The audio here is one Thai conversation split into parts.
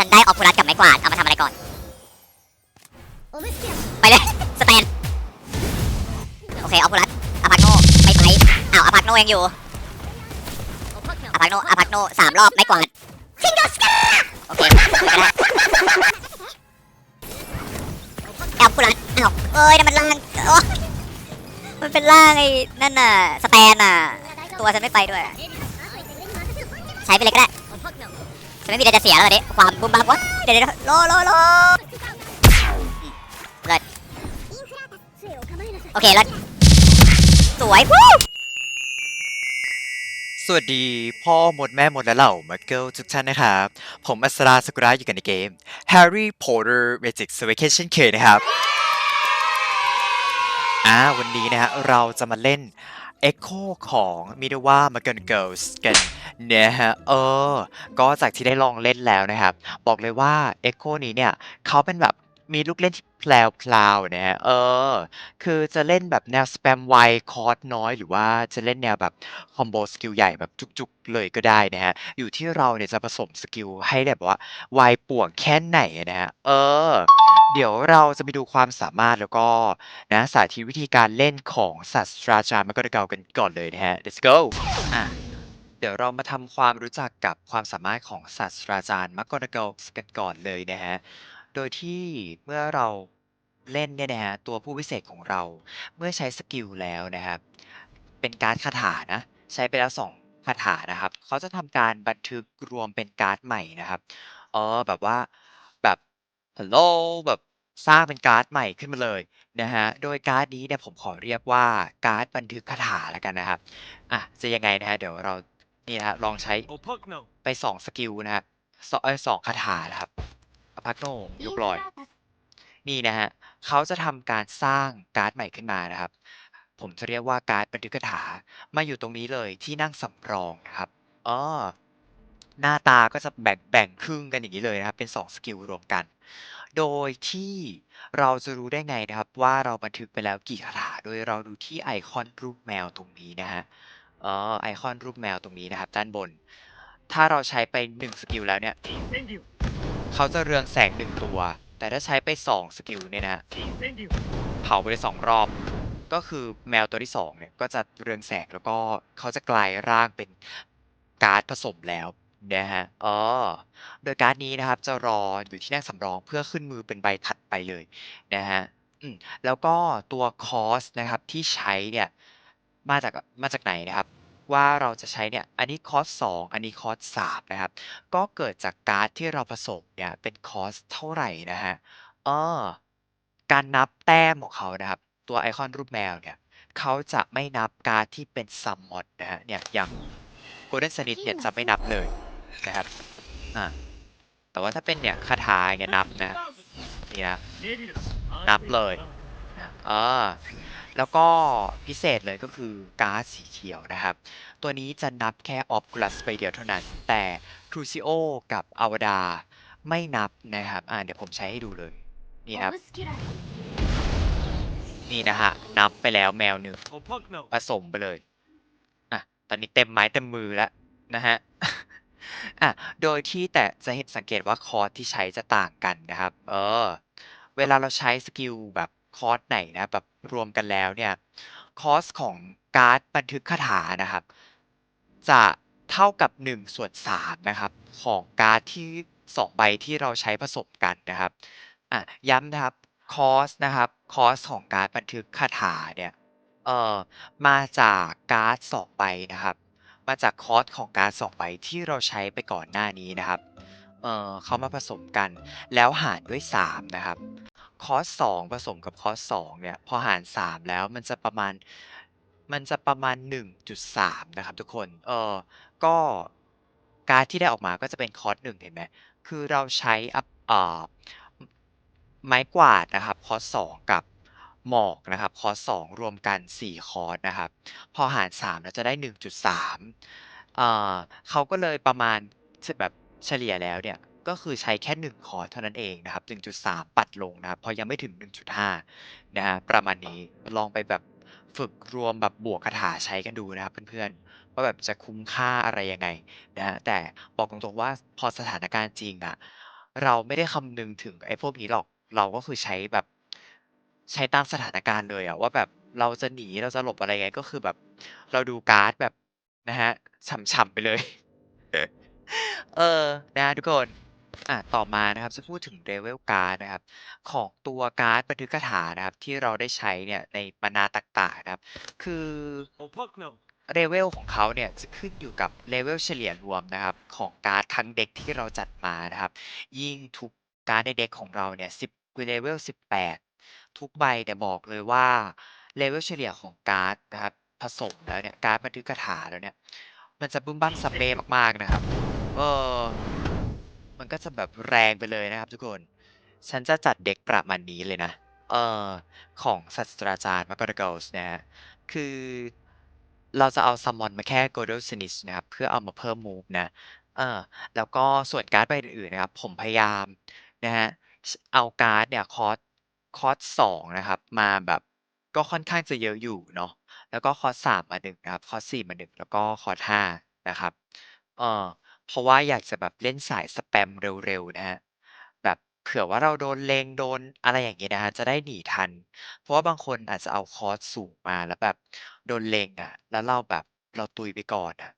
ฉันได้ออคูลัสกับไม้กวาด เอามาทำอะไรก่อน ไปเลย สแตน โอเคออคูลัสอาพักโนไม่ไปอ้าวอาพักโนยังอยู่อาพักโนอาพักโนสามรอบไม้กวาดซิงเกิลสกาโอเคไม่ได้ออคูลัสอ้าวเอ้ยนั่นมันล่างโอ๊ยมันเป็นล่างไอ้นั่นน่ะ สแตนน่ะ ตัวฉันไม่ไปด้วย ใช้ไปเลยก็ได้ ไม่มีอะไรจะเสียแล้วตอนนี้ความบุมบัมวะเดี๋ยวเดี๋ยวโลโลโลเลิศโอเคเลิศสวยวู้สวัสดีพ่อหมดแม่หมดและเหล่ามาเกิลทุกท่านนะครับ ผมอัสราสกุระอยู่กันในเกม Harry Potter Magic Vacation K นะครับอ่าวันนี้นะฮะเราจะมาเล่น Echo ของ m i d o w a m a g a n Girls กันนะฮะเออ ก็จากที่ได้ลองเล่นแล้วนะครับ บอกเลยว่า Echo นี้เนี่ยเขาเป็นแบบมีลูกเล่นที่ แพลวๆนะฮะเออ คือจะเล่นแบบแนวสแปมไว คอร์สน้อย หรือว่าจะเล่นแนวแบบคอมโบสกิลใหญ่แบบจุก ๆ เลยก็ได้นะฮะอยู่ที่เราเนี่ยจะผสมสกิลให้แบบว่าไวป่วงแค่ไหนนะฮะเออ เดี๋ยวเราจะไปดูความสามารถ แล้วก็นะ สาธิตวิธีการเล่นของศาสตราจารย์มกรเกากันก่อนเลยนะฮะ let's go อะเดี๋ยวเรามาทำความรู้จักกับความสามารถของศาสตราจารย์มกรเกากันก่อนเลยนะฮะ โดยที่เมื่อเราเล่นเนี่ยนะฮะตัวผู้พิเศษของเรา เมื่อใช้สกิลแล้วนะครับ เป็นการ์ดคาถานะ ใช้ไปแล้วสองคาถานะครับ เขาจะทำการบันทึกรวมเป็นการ์ดใหม่นะครับเออแบบว่า แบบ ฮัลโหล แบบสร้างเป็นการ์ดใหม่ขึ้นมาเลยนะฮะโดยการ์ดนี้เนี่ยผมขอเรียกว่า การ์ดบันทึกคาถาแล้วกันนะครับอะจะยังไงนะฮะเดี๋ยวเรา นี่นะลองใช้ไปสองสกิลนะครับสองเอ้ยสองคาถานะครับ อพักโนยกลอย นี่นะฮะเขาจะทำการสร้างการ์ดใหม่ขึ้นมานะครับ ผมจะเรียกว่าการ์ดบันทึกคาถามาอยู่ตรงนี้เลยที่นั่งสำรองนะครับอ๋อหน้าตาก็จะแบ่งแบ่งครึ่งกันอย่างนี้เลยนะครับ เป็นสองสกิลรวมกัน โดยที่เราจะรู้ได้ไงนะครับ ว่าเราบันทึกไปแล้วกี่คาถา โดยเราดูที่ไอคอนรูปแมวตรงนี้นะฮะอ๋อไอคอนรูปแมวตรงนี้นะครับ ด้านบน ถ้าเราใช้ไปหนึ่งสกิลแล้วเนี่ย Incendio. เขาจะเรืองแสงหนึ่งตัว แต่ถ้าใช้ไปสองสกิลเนี่ยนะเผาไปสองรอบ ก็คือแมวตัวที่สองเนี่ยก็จะเรืองแสงแล้วก็เขาจะกลายร่างเป็นการ์ดผสมแล้วนะฮะอ๋อโดยการ์ดนี้นะครับจะรออยู่ที่นั่งสำรองเพื่อขึ้นมือเป็นใบถัดไปเลยนะฮะอืมแล้วก็ตัวคอสนะครับที่ใช้เนี่ยมาจากมาจากไหนนะครับ ว่าเราจะใช้เนี่ย อันนี้คอสสองอันนี้คอสสามนะครับ ก็เกิดจากการ์ดที่เราผสมเนี่ยเป็นคอสเท่าไหร่นะฮะ เออ การนับแต้มของเขานะครับ ตัวไอคอนรูปแมวเนี่ย เขาจะไม่นับการ์ดที่เป็นซัมมอนนะฮะ เนี่ย อย่างโกลเด้นสนิทเนี่ยจะไม่นับเลยนะครับ อ่า แต่ว่าถ้าเป็นเนี่ยคาถาอย่างเงี้ยนับนะ นี่นะ นับเลยอ่า แล้วก็พิเศษเลยก็คือการ์ดสีเขียวนะครับ ตัวนี้จะนับแค่ออฟกลัสไปเดียวเท่านั้น แต่ทรูซิโอกับอวดาไม่นับนะครับ อ่าเดี๋ยวผมใช้ให้ดูเลย นี่ครับ นี่นะฮะ นับไปแล้วแมวหนึ่งผสมไปเลย อะ ตอนนี้เต็มไม้เต็มมือแล้วนะฮะอะโดยที่แต่จะเห็นสังเกตว่าคอร์สที่ใช้จะต่างกันนะครับ เออ เวลาเราใช้สกิลแบบ คอร์สไหนนะ แบบรวมกันแล้วเนี่ย คอร์สของการ์ดบันทึกคาถานะครับ จะเท่ากับ1ส่วน3นะครับ ของการ์ดที่ 2 ใบที่เราใช้ผสมกันนะครับอะย้ำนะครับคอสนะครับคอสของการ์ดบันทึกคาถาเนี่ยเอ่อมาจากการ์ดสองใบนะครับ มาจากคอสของการ์ดสองใบที่เราใช้ไปก่อนหน้านี้นะครับ เอ่อเขามาผสมกัน แล้วหารด้วย 3 นะครับ คอส2ผสมกับคอส2เนี่ย พอหาร 3 แล้วมันจะประมาณ มันจะประมาณ 1.3 นะครับทุกคน เออก็การดที่ได้ออกมาก็จะเป็นคอส1เห็นไหม คือเราใช้อัพเอ่อไม้กวาดนะครับ คอร์ส2กับหมอกนะครับ คอร์ส2รวมกัน 4 คอร์สนะครับ พอหาร 3 แล้วจะได้ 1.3 เอ่อเขาก็เลยประมาณแบบ เฉลี่ยแล้วเนี่ย ก็คือใช้แค่ 1 คอร์สเท่านั้นเองนะครับ 1.3 ปัดลงนะครับพราะยังไม่ถึง 1.5 นะครับประมาณนี้ลองไปแบบฝึกรวมแบบบวกคาถาใช้กันดูนะครับเพื่อนๆ ว่าแบบจะคุ้มค่าอะไรยังไงนะฮะแต่บอกตรงๆว่าพอสถานการณ์จริงอะเราไม่ได้คำนึงถึงไอ้พวกนี้หรอกเราก็คือใช้แบบใช้ตามสถานการณ์เลยอะว่าแบบเราจะหนีเราจะหลบอะไรไงก็คือแบบ เราดูการ์ดแบบนะครับฉ่ำๆไปเลย เออนะครับทุกคนอ่าต่อมานะครับจะพูดถึง level การ์ดนะครับ ของตัวการ์ดบันทึกคาถานะครับ ที่เราได้ใช้เนี่ยในมานาต่างๆนะครับ คือ level ของเขาเนี่ยจะขึ้นอยู่กับ level เฉลี่ยรวมนะครับ ของการ์ดทั้งเด็กที่เราจัดมานะครับ ยิ่งทุกการ์ดในเด็กของเราเนี่ย10คือ level 18ทุกใบเนี่ยบอกเลยว่า level เฉลี่ยของการ์ดนะครับผสมแล้วเนี่ยการ์ดบันทึกคาถาแล้วเนี่ยมันจะบึ้มบั้มซัมเบ้มากๆนะครับเออ มันก็จะแบบแรงไปเลยนะครับทุกคน ฉันจะจัดเด็กประมาณนี้เลยนะ เออของศาสตราจารย์ McGonagall นะครับคือเราจะเอา summon มาแค่ Gordon นะครับ เพื่อเอามาเพิ่มมูฟนะ เออ แล้วก็ส่วนการ์ดใบอื่นๆนะครับ ผมพยายามนะครับชเอาการ์ดเนี่ยคอสคอสต์2นะครับ มาแบบก็ค่อนข้างจะเยอะอยู่เนาะ แล้วก็คอสต์3มา1นะครับ คอสต์4มา1แล้วก็คอสต์5นะครับ เออ เพราะว่าอยากจะแบบเล่นสายสแปมเร็ว ๆ นะครับ แบบเผื่อว่าเราโดนเล็ง โดนอะไรอย่างงี้นะครับ จะได้หนีทัน เพราะว่าบางคนอาจจะเอาคอสต์สูงมา แล้วแบบโดนเล็งอะ แล้วเราแบบ เราตุยไปก่อนอะ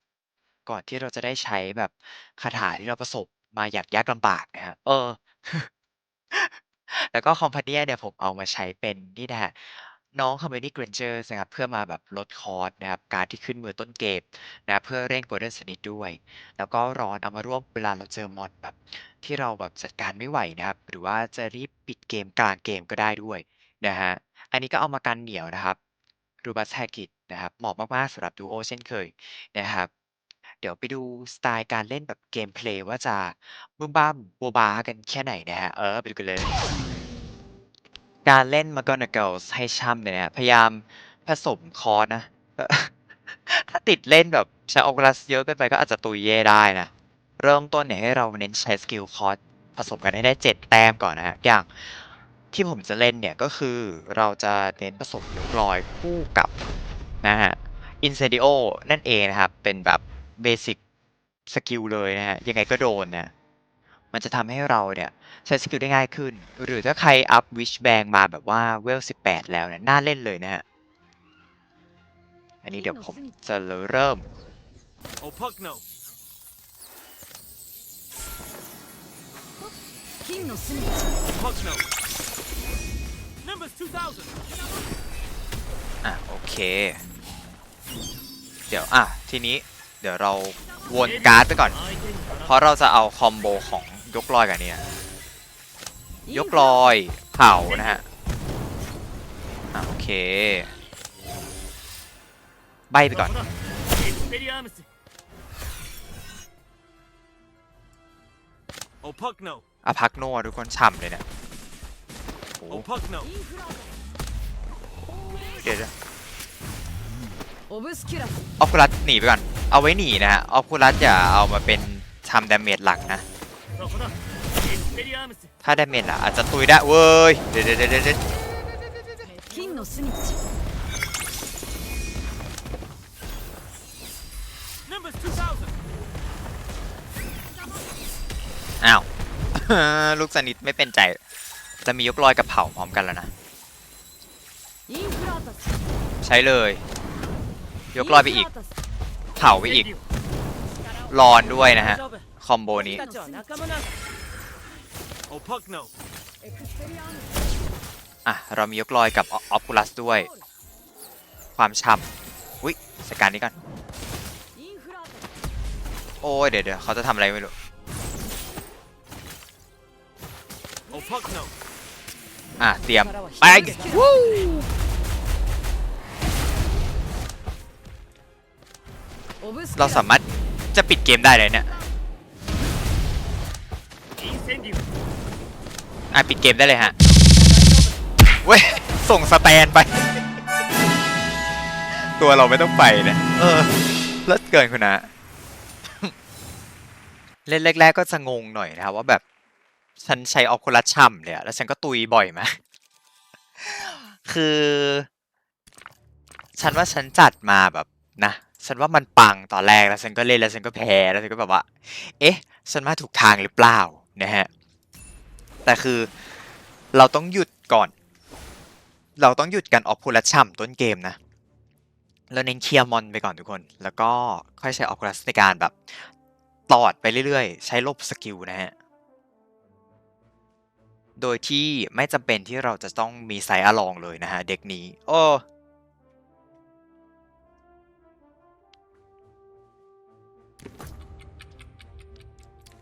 ก่อนที่เราจะได้ใช้แบบคาถาที่เราประสบมาอย่างยากลำบากนะครับ เออ แล้วก็ Companion เนี่ย ผมเอามาใช้เป็นนี่นะครับ น้อง Hermione Granger นะครับ เพื่อมาแบบลดคอสต์นะครับ การ์ดที่ขึ้นมือต้นเกมนะครับ เพื่อเร่ง Golden Snitch ด้วย แล้วก็ Ron เอามาร่วมเวลาเราเจอมอนแบบ ที่เราแบบจัดการไม่ไหวนะครับ หรือว่าจะรีบปิดเกมกลางเกมก็ได้ด้วยนะครับ อันนี้ก็เอามากันเหนียวนะครับ Rubeus Hagrid นะครับ เหมาะมาก ๆ สำหรับ Duo เช่นเคยนะครับ เดี๋ยวไปดูสไตล์การเล่นแบบเกมเพลย์ว่าจะบึ้มบ้ามบ๊ะบ๊ากันแค่ไหนนะครับเออ ไปดูกันเลย การเล่น McGonagall ให้ช่ำเลยนะครับพยายามผสมคอสนะ ถ้าติดเล่นแบบใช้ Oculus เยอะเกินไปก็อาจจะตุยเย่ได้นะ เริ่มต้นเนี่ยให้เราเน้นใช้สกิลคอสผสมกันให้ได้ 7 แต้มก่อนนะครับอย่างที่ผมจะเล่นเนี่ยก็คือเราจะเน้นผสมยกลอยคู่กับนะครับ Incendio นั่นเองนะครับ เป็นแบบเบสิกสกิลเลยนะครับยังไงก็โดนนะ มันจะทำให้เราเนี่ยใช้สกิลได้ง่ายขึ้น หรือถ้าใครอัพวิชแบงมาแบบว่าเวลสิบแปดแล้วเนี่ยน่าเล่นเลยนะฮะ อันนี้เดี๋ยวผมจะเริ่มโอะ โอเค เดี๋ยว อะ ทีนี้เดี๋ยวเราวนการ์ดไปก่อน เพราะเราจะเอาคอมโบของ ยกลอยกันเนี่ยยกลอยเผานะฮะโอเค ใบไปก่อนอาพักโนดูคนฉ่ำเลยเนี่ยโอ้เดี๋ยวออฟคูลัสหนีไปก่อน เอาไว้หนีนะฮะ ออฟคูลัสอย่าเอามาเป็นทำดาเมจหลักนะ ถ้าได้เมนอะอาจจะทุยได้เว้ย เดี๋ยวเดี๋ยวเดี๋อ้าว ลูกสนิทไม่เป็นใจ จะมียกลอยกับเผาพร้อมกันแล้วนะ ใช้เลย ยกลอยไปอีก เผาไปอีกรอนด้วยนะฮะ คอมโบนี้ อะ เรามียกลอยกับออฟคูลัสด้วย ความช่ำอุ้ยสกการนี้ก่อน โอ้ยเดี๋ยวเดี๋ยวเขาจะทำอะไรไม่รู้อะ เตรียม ไปเราสามารถจะปิดเกมได้เลยเนี่ย อะปิดเกมได้เลยฮะ เว้ย ส่งสแตนไป ตัวเราไม่ต้องไปนะเออเลิศเกินคุณนะ เล่นแรก ๆ ก็จะงงหน่อยนะครับว่าแบบ ฉันใช้ออคูลัสช่ำเลยอะแล้วฉันก็ตุยบ่อยไหมคือ ฉันว่าฉันจัดมาแบบนะฉันว่ามันปังตอนแรกแล้วฉันก็เล่นแล้วฉันก็แพ้แล้วฉันก็แบบว่า เอ๊ะ ฉันมาถูกทางหรือเปล่า นะฮะ แต่คือเราต้องหยุดก่อน เราต้องหยุดการออกพูและช่ำต้นเกมนะแล้วเน้นเคลียร์มอนไปก่อนทุกคน แล้วก็ค่อยใช้ออกลัสในการแบบตอดไปเรื่อยๆ ใช้ลบสกิลนะฮะ โดยที่ไม่จำเป็นที่เราจะต้องมีไซส์อลองเลยนะฮะ เด็กนี้ โอ้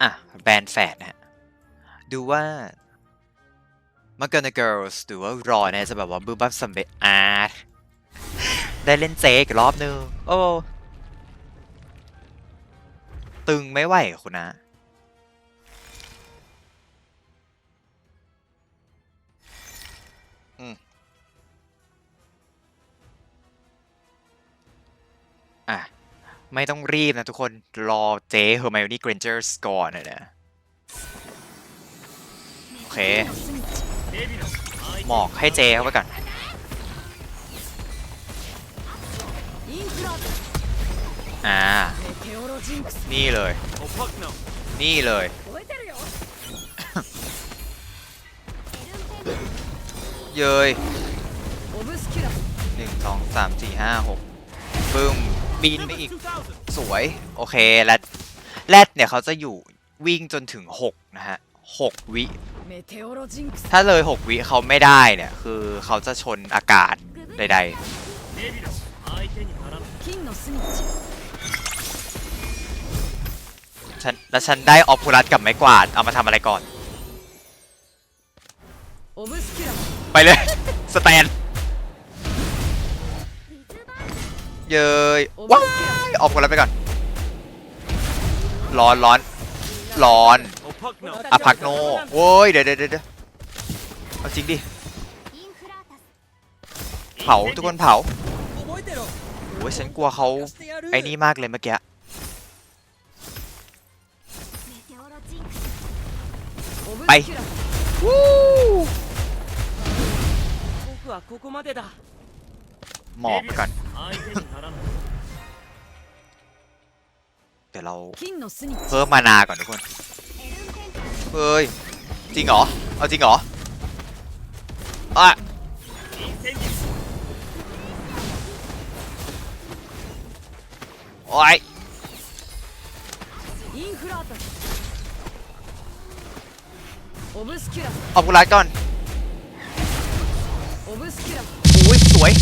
อะแบรนแฟดนะฮะ ดูว่า m a g a n a Girls หรือว่ารอเนี่ยจะแบบว่าบึ้มบั้มสำเร็จอ่าได้เล่นเจอีกรอบนึง โอ้ ตึงไม่ไหวคุณนะ อืม อะ ไม่ต้องรีบนะทุกคน รอเจเฮอร์ไมโอนี่เกรนเจอร์สก่อนหน่อยนะ เค หมอกให้เจเข้าไปก่อนอ่า นี่เลย นี่เลย เยยหนึ่งสองสามสี่ห้าหกบึ้มบินไปอีก สวย โอเค แรดแรดเนี่ยเขาจะอยู่วิ่งจนถึงหกนะฮะหกวิ ถ้าเลยหกวิเขาไม่ได้เนี่ย คือเขาจะชนอากาศใดๆแล้วฉันได้ออฟพูรัสกับไม้กวาด เอามาทำอะไรก่อน ไปเลย สแตน เยยว้ายออฟพูรัสไปก่อน ร้อนร้อน ร้อน อะผักโนโว้ยเดี๋ยวเดี๋ยวเดี๋ยวเอาจริงดิเผาทุกคนเผาโอ้ยฉันกลัวเขาไอ้นี่มากเลยเมื่อกี้ไปวู้หมอบไปก่อน เดี๋ยวเราเพิ่มมานาก่อนทุกคน เฮ้ย จริงเหรอ เอาจริงเหรออะโอ้ยเอากูรัดก่อนอุ้ยสวย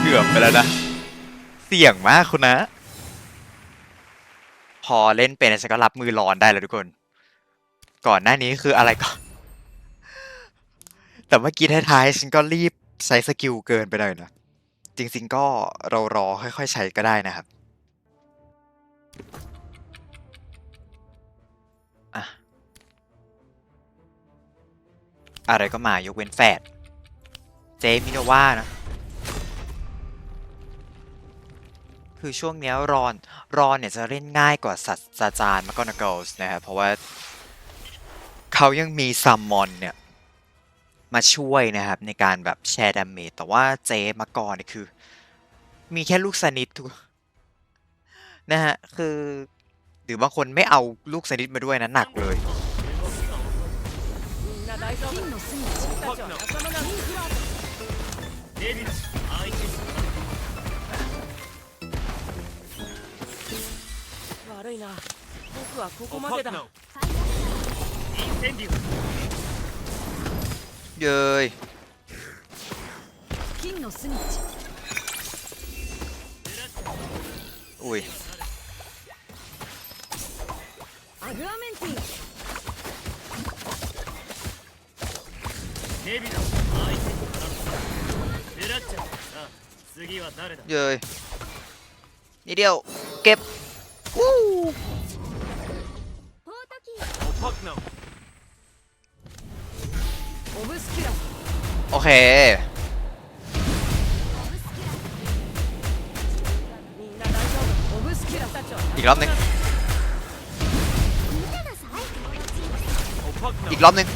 เกือบไปแล้วนะ เสี่ยงมากคุณนะ อเล่นเป็นฉันก็รับมือร้อนได้แล้วทุกคน ก่อนหน้านี้คืออะไรก่อนแต่เมื่อกี้ท้ายๆฉันก็รีบใช้สกิลเกินไปหน่อยนะจริงๆก็เรารอค่อยๆใช้ก็ได้นะครับอะอะไรก็มายกเว้นแฟดเจมิโนว่านะ คือช่วงเนี้ยรอนรอนเนี่ยจะเล่นง่ายกว่าสัตว์จารย์มาก่อนเกิลส์นะครับเพราะว่าเขายังมีซัมมอนเนี่ยมาช่วยนะครับในการแบบแชร์ดาเมจแต่ว่าเจมาก่อนเนี่ยคือ มีแค่ลูกสนิททุกนะฮะคือหรือบางคนไม่เอาลูกสนิทมาด้วยนะหนักเลย 悪いな。僕はここまでだ。よい。金のスニッチ。おい。アグアメンティネビ相手絡む。ブラッチャー次は誰だ？よい。ゲッ เค อีกรอบนึง อีกรอบนึง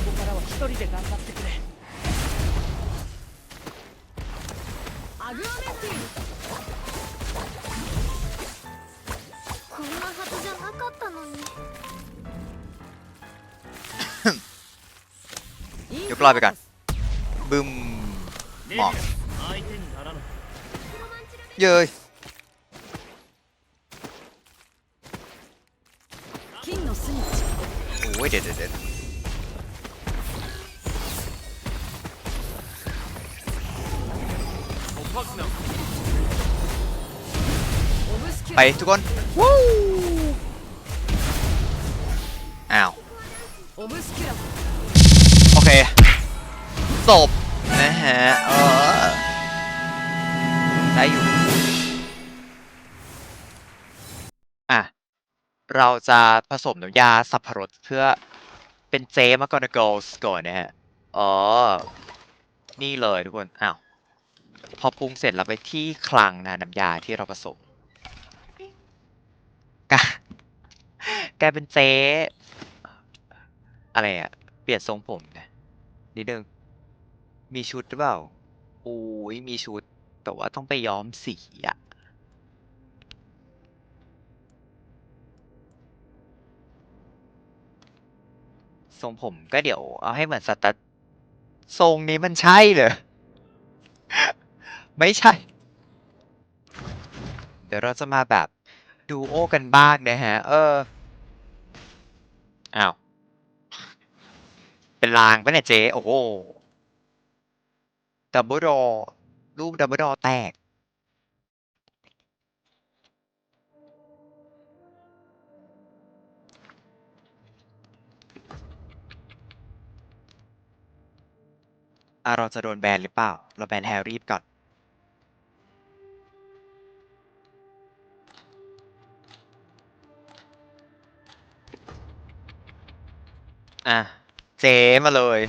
ยกลอยไปก่อนึ้มหมอกเยยโอ้ยเด็ดเด็ดไปทุกคนวู้อ้าว โอเคจบ นะฮะเออได้อยู่ อะ เราจะผสมน้ำยาสับปะรดเพื่อเป็นเจมาก่อนนะ girls ก่อนนะฮะ อ๋อ นี่เลยทุกคน อ้าว พอปรุงเสร็จเราไปที่คลังนะน้ำยาที่เราผสมกะกลายเป็นเจอะไรอะ เปลี่ยนทรงผมนะนิดนึง มีชุดหรือเปล่าโอ้ยมีชุด แต่ว่าต้องไปย้อมสีอะทรงผมก็เดี๋ยวเอาให้เหมือนสตัดทรงนี้มันใช่เหรอ ไม่ใช่ เดี๋ยวเราจะมาแบบดูโอกันบ้างนะฮะ เออ อ้าว เป็นลางปะเนี่ยเจ๊ โอ้ ดับเบิลดอลูกดับเบิลดอแตก อะเราจะโดนแบนหรือเปล่า เราแบนแฮร์รี่ก่อนอะ เจมาเลย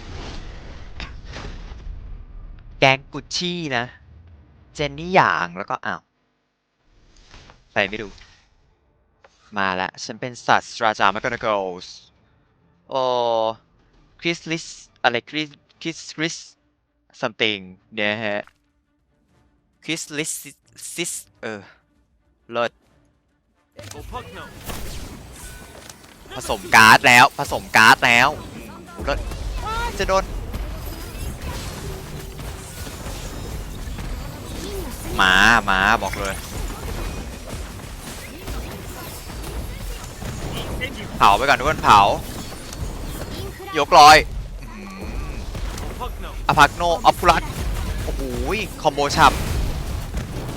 แก๊งกุชชี่นะ เจนนี่หยางแล้วก็อ้าวไปไม่ดู มาละฉันเป็นศาสตราจารย์มากนนโกลส์โอ้คริสลิสอะไรคริสคริสคริส something เนี่ยฮะคริสลิสซิสเออเลิศผสมการ์ดแล้ว ผสมการ์ดแล้วรถจะโดน หมาหมาบอกเลยเผาไปก่อนทุกคนเผายกลอยอพักโนอัพพลัสโอ้โหคอมโบฉับ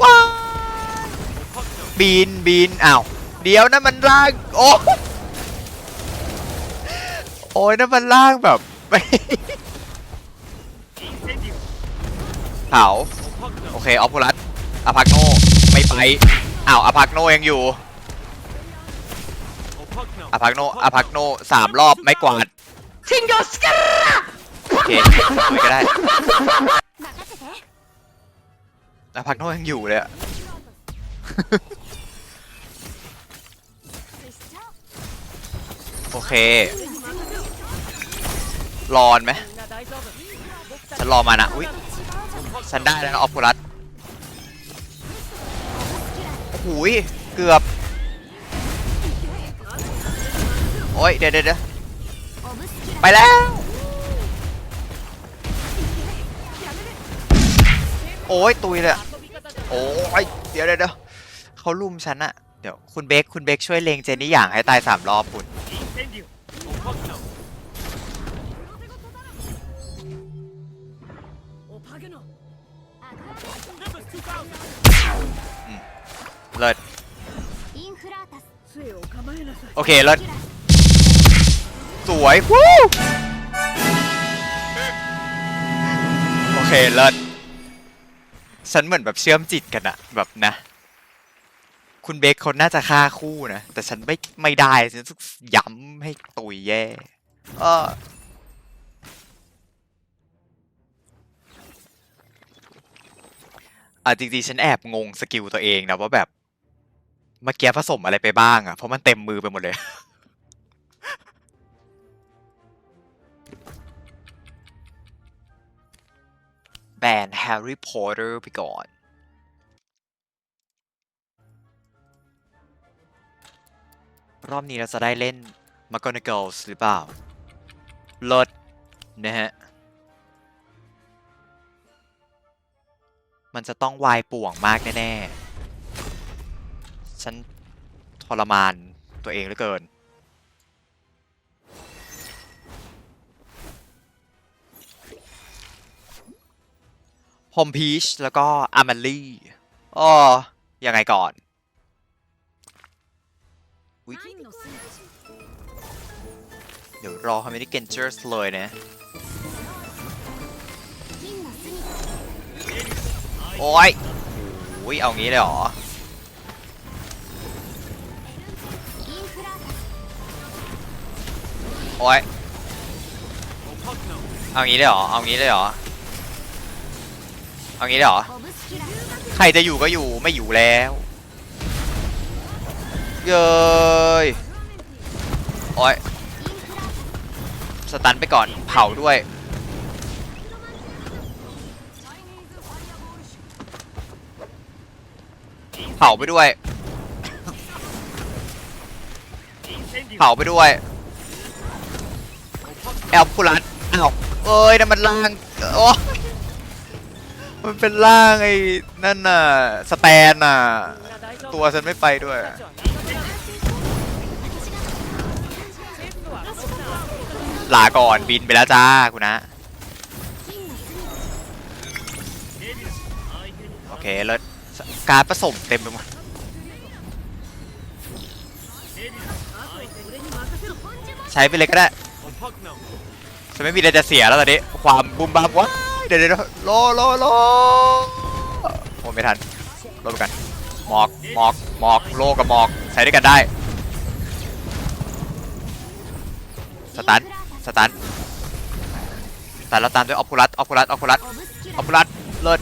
ว้าบินบินอ้าวเดี๋ยวนะมันล่างโอ้โอ้ยนะมันล่างแบบเผาโอเคอัพพลัส อภักโนไม่ไปอ้าวอภักโนยังอยู่อภักโนอภักโนสามรอบไม่กวาดทิงโยสกาโอเคไม่ก็ได้อภักโนยังอยู่เลยอะโอเค รอนไหมฉันรอมานะ อุ้ยฉันได้แล้วนะออฟกูรัส หูยเกือบ โอ้ยเดี๋ยวเดี๋ยวไปแล้วโอ้ยตุยเลยโอ้ยเดี๋ยวเดี๋ยวเขาลุมฉันอะเดี๋ยวคุณเบคคุณเบคช่วยเลงเจนนี่อย่างให้ตายสามรอบคุณ ลิศโอเคเลิศสวยวู้โอเคเลิศฉันเหมือนแบบเชื่อมจิตกันอะแบบนะ คุณเบคเขาน่าจะฆ่าคู่นะ แต่ฉันไม่ไม่ได้ฉันย้ำให้ตุยแย่เอออะจริงๆฉันแอบงงสกิลตัวเองนะว่าแบบ เมื่อกี้ผสมอะไรไปบ้างอะเพราะมันเต็มมือไปหมดเลย แบนแฮร์รี่พอตเตอร์ไปก่อนรอบนี้เราจะได้เล่น m a g o n a g a l s หรือเปล่าเลิศนะฮะ มันจะต้องวายป่วงมากแน่ ๆ ฉันทรมานตัวเองเหลือเกิน พอมพีช แล้วก็อามัลลี่อ๋อยังไงก่อนเดี๋ยวรอคอมมินิเกนเจอร์สเลยนะ โอ้ยโอ้ยเอางี้เลยเหรอ โอ้ยเอางี้เลยเหรอ เอางี้เลยเหรอ เอางี้เลยเหรอ ใครจะอยู่ก็อยู่ไม่อยู่แล้ว เย้ยโอ้ยสตันไปก่อนเผาด้วย เผาไปด้วย เผาไปด้วย แอลพูรัสอ้าวเอ้ยนั่นมันล่างโอ้มันเป็นล่างไอ้นั่นน่ะสแตนน่ะ ตัวฉันไม่ไปด้วย ลาก่อนบินไปแล้วจ้าคุณนะ โอเคแล้วการผสมเต็มไปหมดใช้ไปเลยก็ได้ จะไม่มีอะไรจะเสียแล้วตอนนี้ ความบุมบ้ามวะเดี๋ยวเดี๋ยวรอรอรอโอ้ไม่ทันรอไปกันหมอกหมอกหมอกโลกับหมอกใช้ด้วยกันได้สตันสตันสตันแล้ตามด้วยออฟคูลัสออฟคูลัสออฟคูลัสออฟคูลัสเลิศ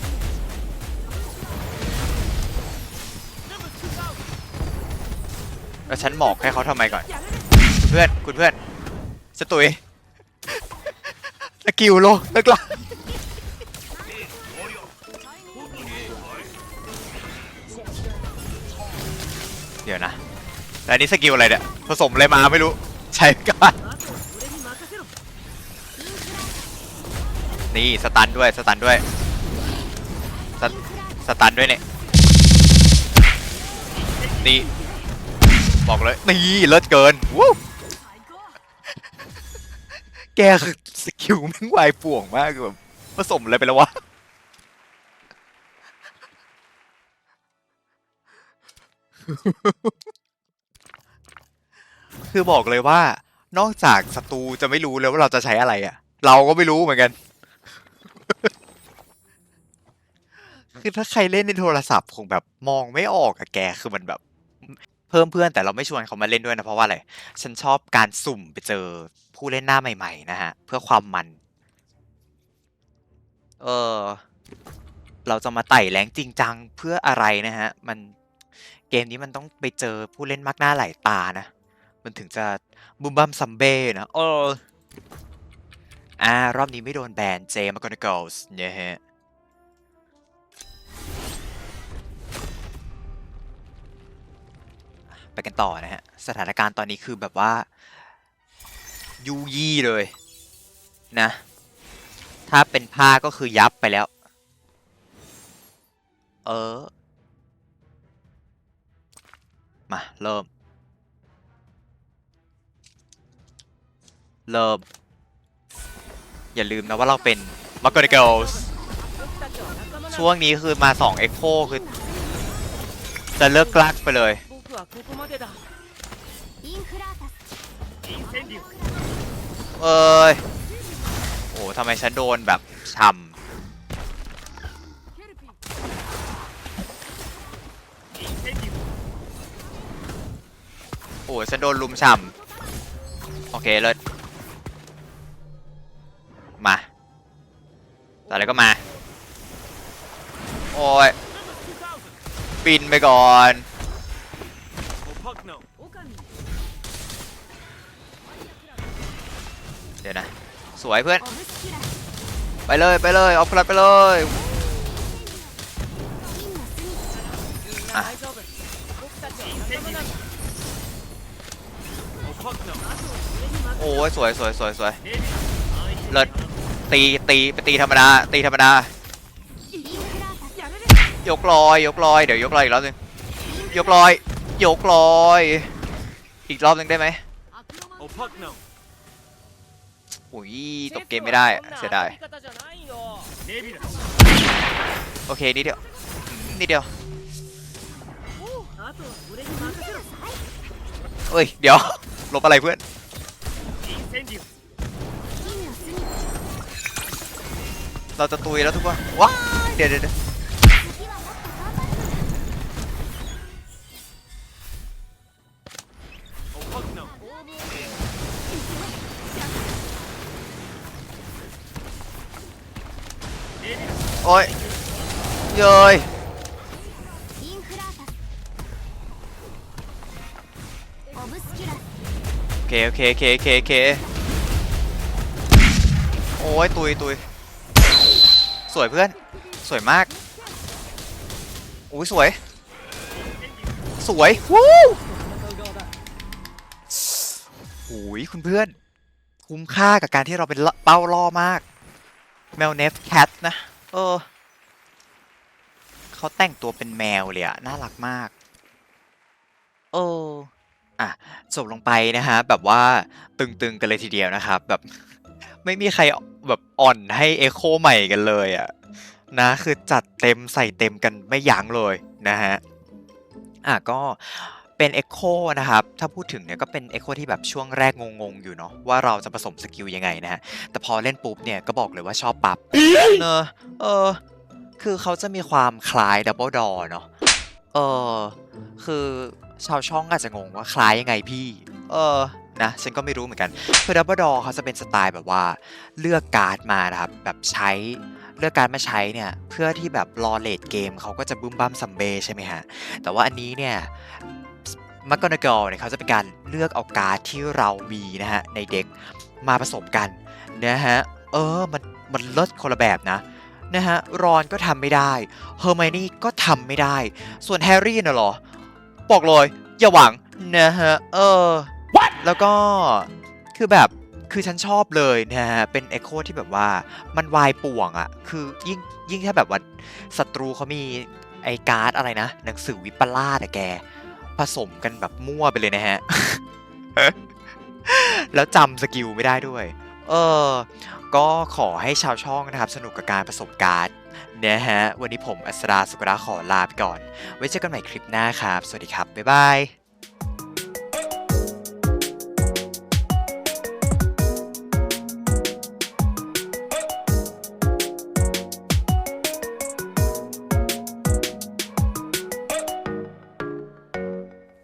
แล้วฉันหมอกให้เขาทำไมก่อน เพื่อน คุณเพื่อน สตุยสกิลโลเลิกละเดี๋ยวนะแต่นี้สกิลอะไรเนี่ย ผสมอะไรมาไม่รู้ ใช่กันนี่สตันด้วย สตันด้วย สสตันด้วยเนี่ย นี่ บอกเลย นี่เลิศเกินวู้ แกคือสกิลแม่งวายป่วงมากคือแบบผสมอะไรไปแล้ววะ คือบอกเลยว่า นอกจากศัตรูจะไม่รู้แล้วว่าเราจะใช้อะไรอะ่ะเราก็ไม่รู้เหมือนกัน คือถ้าใครเล่นในโทรศัพท์คงแบบมองไม่ออกอะแกคือมันแบบ พิ่มเพื่อนแต่เราไม่ชวนเขามาเล่นด้วยนะเพราะว่าอะไรฉันชอบการสุ่มไปเจอผู้เล่นหน้าใหม่ ๆ นะฮะ เพื่อความมัน เออเราจะมาไต่แรงจริงจังเพื่ออะไรนะฮะ มันเกมนี้มันต้องไปเจอผู้เล่นมากหน้าหลายตานะ มันถึงจะบุมบัมซัมเบ้นะเอออ่ารอบนี้ไม่โดนแบนเจมากอนเกิลส์เนี่ยฮะ ไปกันต่อนะฮะ สถานการณ์ตอนนี้คือแบบว่ายูยี่เลยนะ ถ้าเป็นผ้าก็คือยับไปแล้ว เออ มา เริ่ม เริ่ม อย่าลืมนะว่าเราเป็น m a g o n i g a l s ช่วงนี้คือมา2 Echo คือ จะเลิกกลักไปเลย はここまでだインフラータスインセンディ เอ้ย โอ้ทำไมฉันโดนแบบช่ ケルピーインセンディ ำโอ้ฉันโดนลุมช่ำโอเคเลย มาต่อเลยก็มา โอ้ย ปินไปก่อน ดี๋ยวนะ สวยเพื่อน ไปเลยไปเลยออฟพลัดไปเลยโอ้ยสวยสวยสวยสวยเลิศตีตีไปตีธรรมดาตีธรรมดายกลอยยกลอยเดี๋ยวยกลอยอีกรอบนึงยกลอยยกลอย อีกรอบนึงได้ไหม อุ้ยตบเกมไม่ได้เสียดายโอเคนี่เดียวนี่เดียวเอ้ยเดี๋ยวลบอะไรเพื่อนเราจะตุยแล้วทุกคนว้าเดี๋ยวเดี๋ยว เยยโอเคโอเคโอเคโอเคโอเคโอ้ยตุยตุยสวยเพื่อน สวยมากอุ้ยสวย สวยวู้หูยคุณเพื่อน คุ้มค่ากับการที่เราเป็นเป้าล่อมาก แมวเนฟแคทนะ เออ เขาแต่งตัวเป็นแมวเลยอะน่ารักมากเอออะจบลงไปนะฮะ แบบว่าตึงๆกันเลยทีเดียวนะครับ แบบไม่มีใครแบบอ่อนให้เอโคใหม่กันเลยอะนะคือจัดเต็มใส่เต็มกันไม่ยั้งเลยนะฮะ อะก็เป็น Echo นะครับ ถ้าพูดถึงเนี่ยก็เป็น Echo ที่แบบช่วงแรกงงๆ อยู่เนาะว่าเราจะผสมสกิลยังไงนะฮะ แต่พอเล่นปุ๊บเนี่ยก็บอกเลยว่าชอบปรับเนอะเออ คือเขาจะมีความคล้ายดับเบิลดอเนาะเออคือชาวช่องอาจจะงงว่าคล้ายยังไงพี่ เออนะฉันก็ไม่รู้เหมือนกันคือดับเบิลดอเขาจะเป็นสไตล์แบบว่าเลือกการ์ดมานะครับแบบใช้เลือกการ์ดมาใช้เนี่ยเพื่อที่แบบรอเลดเกมเขาก็จะบึ้มบั้มซัมเบใช่ไหมฮะ แต่ว่าอันนี้เนี่ยมักกอนกอเนี่ยเขาจะเป็นการเลือกเอาการ์ดที่เรามีนะฮะในเด็กมาผสมกันนะฮะเออมันมันเลิศคนละแบบนะ นะฮะรอนก็ทำไม่ได้เฮอร์ไมนี่ก็ทำไม่ได้ ส่วนแฮร์รี่น่ะเหรอ บอกเลย อย่าหวังนะฮะเออแล้วก็คือแบบคือฉันชอบเลยนะฮะเป็นเอ็โคที่แบบว่ามันวายป่วงอะ่ะคือยิ่งยิ่งถ้าแบบว่าศัตรูเขามีไอการ์ดอะไรนะ หนังสือวิปลาสอะแก ผสมกันแบบมั่วไปเลยนะฮะ แล้วจำสกิลไม่ได้ด้วย เออ ก็ขอให้ชาวช่องนะครับสนุกกับการผสมการ์ดนะฮะวันนี้ผมอัศราสุกราขอลาไปก่อน ไว้เจอกันใหม่คลิปหน้าครับ สวัสดีครับ บ๊ายบาย